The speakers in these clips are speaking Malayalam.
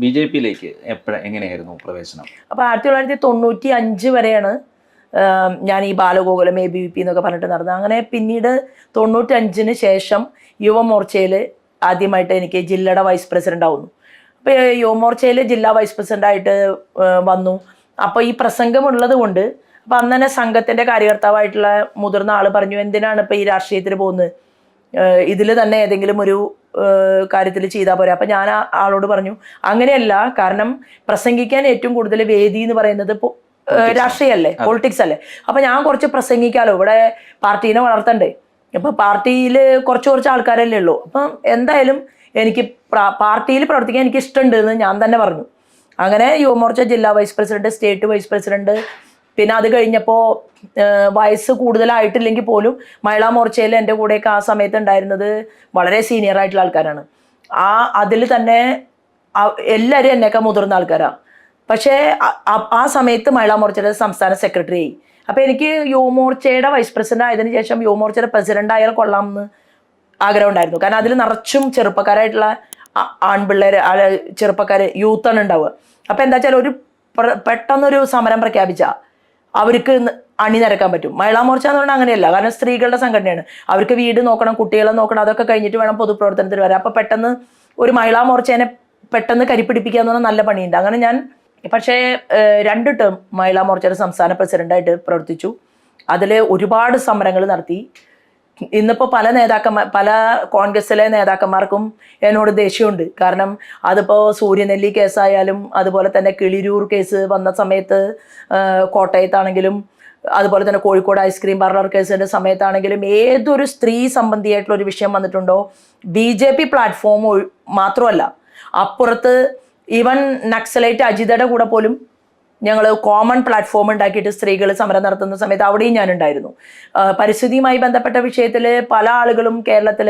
ബി ജെ പിയിലേക്ക് എങ്ങനെയായിരുന്നു പ്രവേശനം? അപ്പോൾ ആയിരത്തി തൊള്ളായിരത്തി തൊണ്ണൂറ്റി അഞ്ച് വരെയാണ് ഞാൻ ഈ Balagokulam A B V P എന്നൊക്കെ പറഞ്ഞിട്ട് നടന്നത്. അങ്ങനെ പിന്നീട് തൊണ്ണൂറ്റഞ്ചിന് ശേഷം യുവമോർച്ചയിൽ ആദ്യമായിട്ട് എനിക്ക് ജില്ലയുടെ വൈസ് പ്രസിഡന്റ് ആവുന്നു. അപ്പോൾ യുവമോർച്ചയിൽ ജില്ലാ വൈസ് പ്രസിഡന്റായിട്ട് വന്നു. അപ്പോൾ ഈ പ്രസംഗമുള്ളത് കൊണ്ട് അപ്പം അന്ന് തന്നെ സംഘത്തിന്റെ കാര്യകർത്താവായിട്ടുള്ള മുതിർന്ന ആൾ പറഞ്ഞു എന്തിനാണ് ഇപ്പോൾ ഈ രാഷ്ട്രീയത്തിൽ പോകുന്നത്? ഇതിൽ തന്നെ ഏതെങ്കിലും ഒരു കാര്യത്തിൽ ചെയ്താൽ പോരെ. അപ്പം ഞാൻ ആ ആളോട് പറഞ്ഞു അങ്ങനെയല്ല കാരണം പ്രസംഗിക്കാൻ ഏറ്റവും കൂടുതൽ വേദി എന്ന് പറയുന്നത് രാഷ്ട്രീയ അല്ലേ പൊളിറ്റിക്സ് അല്ലേ. അപ്പം ഞാൻ കുറച്ച് പ്രസംഗിക്കാലോ ഇവിടെ പാർട്ടീനെ വളർത്തണ്ടേ. അപ്പം പാർട്ടിയിൽ കുറച്ച് കുറച്ച് ആൾക്കാരല്ലേ ഉള്ളൂ. അപ്പം എന്തായാലും എനിക്ക് പാർട്ടിയിൽ പ്രവർത്തിക്കാൻ എനിക്ക് ഇഷ്ടമുണ്ട് എന്ന് ഞാൻ തന്നെ പറഞ്ഞു. അങ്ങനെ യുവമോർച്ച ജില്ലാ vice president state vice president പിന്നെ അത് കഴിഞ്ഞപ്പോൾ വയസ്സ് കൂടുതലായിട്ടില്ലെങ്കിൽ പോലും മഹിളാ മോർച്ചയിൽ എന്റെ കൂടെയൊക്കെ ആ സമയത്ത് ഉണ്ടായിരുന്നത് വളരെ സീനിയർ ആയിട്ടുള്ള ആൾക്കാരാണ്. ആ അതിൽ തന്നെ എല്ലാവരും എന്നെയൊക്കെ മുതിർന്ന ആൾക്കാരാണ് പക്ഷേ ആ- സമയത്ത് മഹിളാ മോർച്ചയുടെ സംസ്ഥാന സെക്രട്ടറി ആയി. അപ്പോൾ എനിക്ക് യുവമോർച്ചയുടെ വൈസ് പ്രസിഡന്റ് ആയതിനു ശേഷം യുവമോർച്ചയുടെ പ്രസിഡന്റ് ആയാൽ കൊള്ളാം എന്ന് ആഗ്രഹം ഉണ്ടായിരുന്നു. കാരണം അതിൽ നിറച്ചും ചെറുപ്പക്കാരായിട്ടുള്ള ആൺപിള്ളേർ ചെറുപ്പക്കാർ യൂത്താണ് ഉണ്ടാവുക. അപ്പം എന്താ വെച്ചാൽ ഒരു പെട്ടെന്നൊരു സമരം പ്രഖ്യാപിച്ച. അവർക്ക് അണിനിരക്കാൻ പറ്റും. മഹിളാ മോർച്ച എന്ന് പറഞ്ഞാൽ അങ്ങനെയല്ല. കാരണം സ്ത്രീകളുടെ സംഘടനയാണ്. അവർക്ക് വീട് നോക്കണം കുട്ടികളെ നോക്കണം അതൊക്കെ കഴിഞ്ഞിട്ട് വേണം പൊതുപ്രവർത്തനത്തിൽ വരാൻ. അപ്പം പെട്ടെന്ന് ഒരു മഹിളാ മോർച്ചേനെ പെട്ടെന്ന് കരിപ്പിടിപ്പിക്കുക എന്ന് പറഞ്ഞാൽ നല്ല പണിയുണ്ട്. അങ്ങനെ ഞാൻ പക്ഷേ രണ്ട് ടേം മഹിളാ മോർച്ചയുടെ സംസ്ഥാന പ്രസിഡന്റായിട്ട് പ്രവർത്തിച്ചു. അതിൽ ഒരുപാട് സമരങ്ങൾ നടത്തി. ഇന്നിപ്പോൾ പല നേതാക്കന്മാർ പല കോൺഗ്രസിലെ നേതാക്കന്മാർക്കും എന്നോട് ദേഷ്യമുണ്ട്. കാരണം അതിപ്പോൾ സൂര്യനെല്ലി കേസായാലും അതുപോലെ തന്നെ കിളിരൂർ കേസ് വന്ന സമയത്ത് കോട്ടയത്താണെങ്കിലും അതുപോലെ തന്നെ കോഴിക്കോട് ഐസ്ക്രീം പാർലർ കേസിന്റെ സമയത്താണെങ്കിലും ഏതൊരു സ്ത്രീ സംബന്ധിയായിട്ടുള്ള ഒരു വിഷയം വന്നിട്ടുണ്ടോ? ബി ജെ പി പ്ലാറ്റ്ഫോം മാത്രമല്ല അപ്പുറത്ത് ഈവൻ നക്സലൈറ്റ് അജിതയുടെ കൂടെ പോലും ഞങ്ങൾ കോമൺ പ്ലാറ്റ്ഫോം ഉണ്ടാക്കിയിട്ട് സ്ത്രീകൾ സമരം നടത്തുന്ന സമയത്ത് അവിടെയും ഞാനുണ്ടായിരുന്നു. പരിസ്ഥിതിയുമായി ബന്ധപ്പെട്ട വിഷയത്തിൽ പല ആളുകളും കേരളത്തിൽ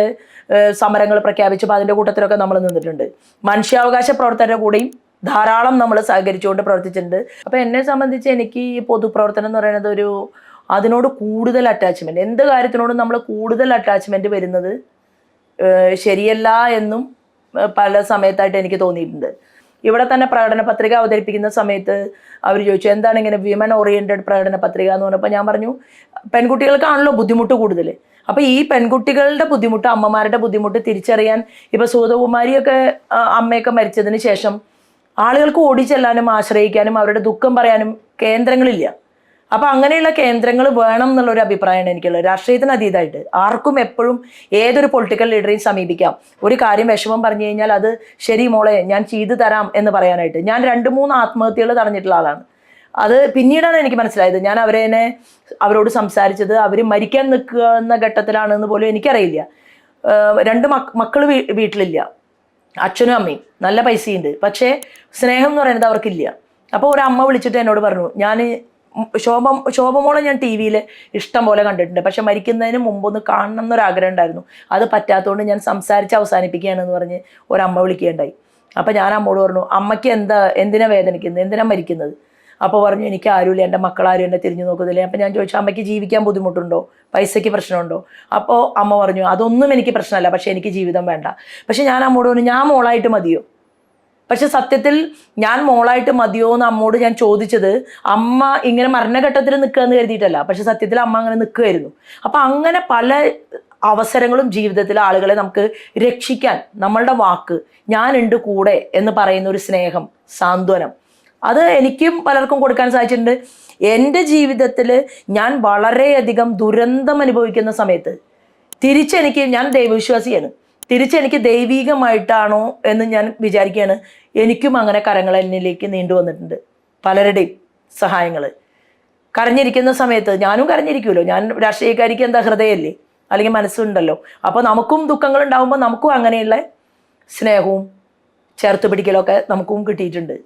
സമരങ്ങൾ പ്രഖ്യാപിച്ചപ്പോൾ അതിന്റെ കൂട്ടത്തിലൊക്കെ നമ്മൾ നിന്നിട്ടുണ്ട്. മനുഷ്യാവകാശ പ്രവർത്തകരുടെ കൂടെയും ധാരാളം നമ്മൾ സഹകരിച്ചുകൊണ്ട് പ്രവർത്തിച്ചിട്ടുണ്ട്. അപ്പോൾ എന്നെ സംബന്ധിച്ച് എനിക്ക് ഈ പൊതുപ്രവർത്തനം എന്ന് പറയുന്നത് ഒരു അതിനോട് കൂടുതൽ അറ്റാച്ച്മെന്റ് എന്ത് കാര്യത്തിനോടും നമ്മൾ കൂടുതൽ അറ്റാച്ച്മെന്റ് വരുന്നത് ശരിയല്ല എന്നും പല സമയത്തായിട്ട് എനിക്ക് തോന്നിയിട്ടുണ്ട്. ഇവിടെ തന്നെ പ്രകടന പത്രിക അവതരിപ്പിക്കുന്ന സമയത്ത് അവർ ചോദിച്ചു എന്താണ് ഇങ്ങനെ വിമൻ ഓറിയന്റഡ് പ്രകടന പത്രിക? എന്ന് പറഞ്ഞപ്പോൾ ഞാൻ പറഞ്ഞു പെൺകുട്ടികൾക്കാണല്ലോ ബുദ്ധിമുട്ട് കൂടുതൽ അപ്പോൾ ഈ പെൺകുട്ടികളുടെ ബുദ്ധിമുട്ട് അമ്മമാരുടെ ബുദ്ധിമുട്ട് തിരിച്ചറിയാൻ ഇപ്പോൾ സൂതകുമാരിയൊക്കെ അമ്മയൊക്കെ മരിച്ചതിന് ശേഷം ആളുകൾക്ക് ഓടിച്ചെല്ലാനും ആശ്രയിക്കാനും അവരുടെ ദുഃഖം പറയാനും കേന്ദ്രങ്ങളില്ല. അപ്പൊ അങ്ങനെയുള്ള കേന്ദ്രങ്ങൾ വേണം എന്നുള്ള ഒരു അഭിപ്രായമാണ് എനിക്കുള്ളത്. രാഷ്ട്രീയത്തിന് അതീതമായിട്ട്. ആർക്കും എപ്പോഴും ഏതൊരു പൊളിറ്റിക്കൽ ലീഡറെയും സമീപിക്കാം. ഒരു കാര്യം വിഷമം പറഞ്ഞു കഴിഞ്ഞാൽ അത് ശരി മോളെ ഞാൻ ചെയ്തു തരാം എന്ന് പറയാനായിട്ട്. ഞാൻ രണ്ട് മൂന്ന് ആത്മഹത്യകൾ തടഞ്ഞിട്ടുള്ള ആളാണ്. അത് പിന്നീടാണ് എനിക്ക് മനസ്സിലായത്. ഞാൻ അവരെ അവരോട് സംസാരിച്ചത്. അവർ മരിക്കാൻ നിൽക്കുന്ന ഘട്ടത്തിലാണെന്ന് പോലും എനിക്കറിയില്ല. രണ്ട് മക്ക മക്കൾ വീട്ടിലില്ല. അച്ഛനും അമ്മയും. നല്ല പൈസയുണ്ട്. പക്ഷേ സ്നേഹം എന്ന് പറയുന്നത് അവർക്കില്ല. അപ്പോൾ ഒരു അമ്മ വിളിച്ചിട്ട് എന്നോട് പറഞ്ഞു ഞാൻ ശോഭ ശോഭമോളെ ഞാൻ ടി വിയിൽ ഇഷ്ടം പോലെ കണ്ടിട്ടുണ്ട്. പക്ഷെ മരിക്കുന്നതിന് മുമ്പ് ഒന്ന് കാണണം എന്നൊരാഗ്രഹം ഉണ്ടായിരുന്നു. അത് പറ്റാത്തതുകൊണ്ട് ഞാൻ സംസാരിച്ച് അവസാനിപ്പിക്കുകയാണെന്ന് പറഞ്ഞ് ഒരമ്മ വിളിക്കുകയുണ്ടായി. അപ്പോൾ ഞാൻ അമ്മോട് പറഞ്ഞു അമ്മയ്ക്ക് എന്താ എന്തിനാ വേദനിക്കുന്നത്? എന്തിനാ മരിക്കുന്നത്? അപ്പോൾ പറഞ്ഞു എനിക്ക് ആരുമില്ല. എന്റെ മക്കളാരും എന്നെ തിരിഞ്ഞു നോക്കുന്നില്ല. അപ്പോൾ ഞാൻ ചോദിച്ചു അമ്മയ്ക്ക് ജീവിക്കാൻ ബുദ്ധിമുട്ടുണ്ടോ? പൈസയ്ക്ക് പ്രശ്നമുണ്ടോ? അപ്പോൾ അമ്മ പറഞ്ഞു അതൊന്നും എനിക്ക് പ്രശ്നമല്ല. പക്ഷേ എനിക്ക് ജീവിതം വേണ്ട. പക്ഷേ ഞാൻ അമ്മോട് പറഞ്ഞു ഞാൻ മോളായിട്ട് മതിയോ? പക്ഷെ സത്യത്തിൽ ഞാൻ മോളായിട്ട് മതിയോ എന്ന് അമ്മോട് ഞാൻ ചോദിച്ചത് അമ്മ ഇങ്ങനെ മരണഘട്ടത്തിൽ നിൽക്കുക എന്ന് കരുതിയിട്ടല്ല. പക്ഷെ സത്യത്തിൽ അമ്മ അങ്ങനെ നിൽക്കുമായിരുന്നു അപ്പം അങ്ങനെ പല അവസരങ്ങളും ജീവിതത്തിൽ ആളുകളെ നമുക്ക് രക്ഷിക്കാൻ നമ്മളുടെ വാക്ക് ഞാൻ ഞാനുണ്ട് കൂടെ എന്ന് പറയുന്ന ഒരു സ്നേഹം സാന്ത്വനം. അത് എനിക്കും പലർക്കും കൊടുക്കാൻ സാധിച്ചിട്ടുണ്ട്. എന്റെ ജീവിതത്തിൽ ഞാൻ വളരെയധികം ദുരന്തം അനുഭവിക്കുന്ന സമയത്ത് തിരിച്ചെനിക്ക് ഞാൻ ദൈവവിശ്വാസിയാണ്. തിരിച്ചെനിക്ക് ദൈവീകമായിട്ടാണോ എന്ന് ഞാൻ വിചാരിക്കുകയാണ്. എനിക്കും അങ്ങനെ കരങ്ങൾ എന്നിലേക്ക് നീണ്ടു വന്നിട്ടുണ്ട്. പലരുടെയും സഹായങ്ങൾ കരഞ്ഞിരിക്കുന്ന സമയത്ത് ഞാനും കരഞ്ഞിരിക്കുമല്ലോ. ഞാൻ രാഷ്ട്രീയക്കാരിക്ക് എന്താ ഹൃദയമല്ലേ അല്ലെങ്കിൽ മനസ്സുണ്ടല്ലോ. അപ്പോൾ നമുക്കും ദുഃഖങ്ങൾ ഉണ്ടാകുമ്പോൾ നമുക്കും അങ്ങനെയുള്ള സ്നേഹവും ചേർത്ത് പിടിക്കലൊക്കെ നമുക്കും കിട്ടിയിട്ടുണ്ട്.